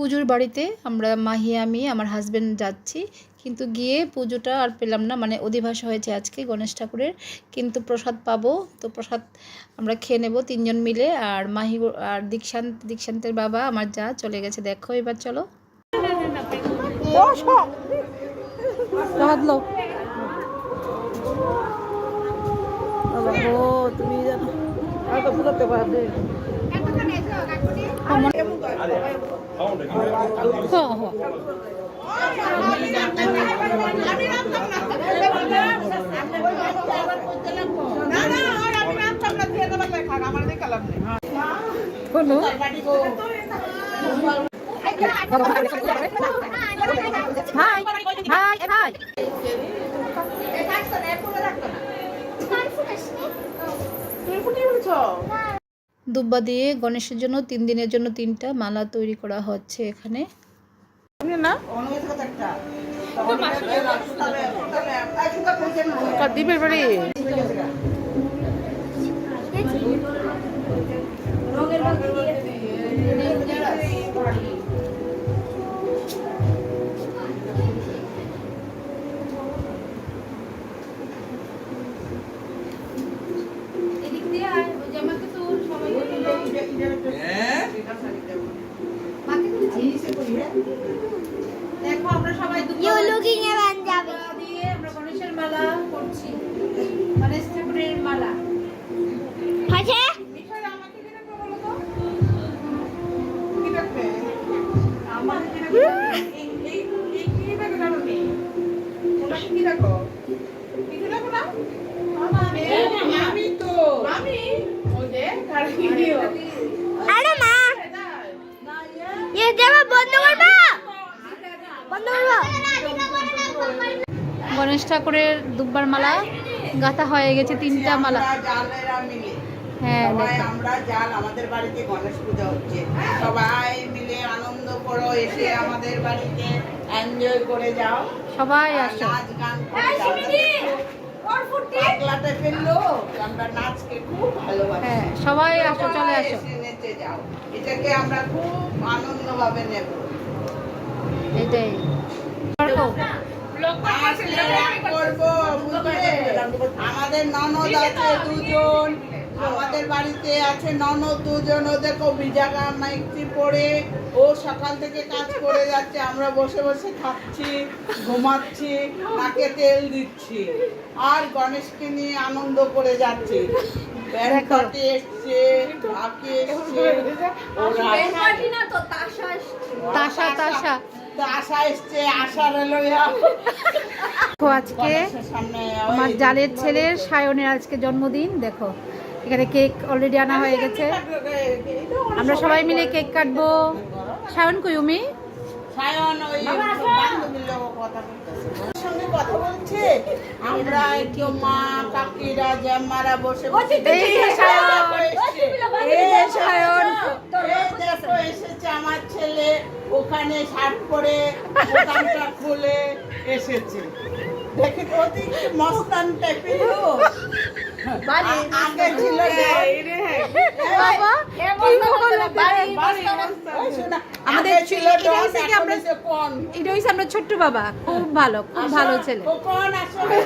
পুজোর বাড়িতে আমরা মাহি আমি আমার হাজব্যান্ড যাচ্ছি। কিন্তু গিয়ে পুজোটা আর পেলাম না মানে অধিবাস হয়েছে আজকে গণেশ ঠাকুরের। কিন্তু প্রসাদ পাবো তো প্রসাদ আমরা খেয়ে নেব তিনজন মিলে। আর মাহি আর দীক্ষান্ত দীক্ষান্তের বাবা আমার যা চলে গেছে দেখো এবার চলো। তুমি জানো। কোনো হাই হাই হাই দুব্বা দিয়ে গণেশের জন্য তিন দিনের জন্য তিনটা মালা তৈরি করা হচ্ছে এখানে। দ্বীপের বাড়ি। দেখো You looking দিয়ে আমরা গণেশের মালা করছি। গণেশ ঠাকুরের মালা। আছে আমি তো? আমি আরে গণেশ ঠাকুরের দুব্বার মালা গাঁথা হয়ে গেছে তিনটা মালা। হ্যাঁ সবাই আমরা জাল আমাদের বাড়িতে গণেশ পূজা হচ্ছে। সবাই মিলে আনন্দ করো এসে আমাদের বাড়িতে এনজয় করে যাও। সবাই আসো। নাচ গান হ্যাঁ সবাই আসো চলে আসো। এটাকে আমরা খুব আনন্দভাবে নেব। এটাই। আমাদের ননদ আছে দুজন আমাদের বাড়িতে আছে ননদ দুজন মাইকটি পরে ও সকাল থেকে কাজ করে যাচ্ছে আমরা বসে বসে খাচ্ছি ঘুমাচ্ছি নাকে তেল দিচ্ছি। আর গণেশকে নিয়ে আনন্দ করে যাচ্ছি। ব্যাংকটে এসছে কাকি এসছে। তাসা তাসা। তো আশা এসছে আশার লইয়া আজকে আমার জালের ছেলের সায়নের আজকে জন্মদিন দেখো। এখানে কেক অলরেডি আনা হয়ে গেছে। আমরা সবাই মিলে কেক কাটবো। সায়ন কই উমি? সায়ন দেখো এসেছে আমার ছেলে ওখানে শার্ট পরে দোকানটা খুলে এসেছে। দেখে তো ওদিক মস্তান টাইপের আগে ছিল আমাদের আমাদের ছিল এটা হচ্ছে আমরা- ছোট্ট বাবা খুব ভালো খুব ভালো ছেলে। কোন আসলে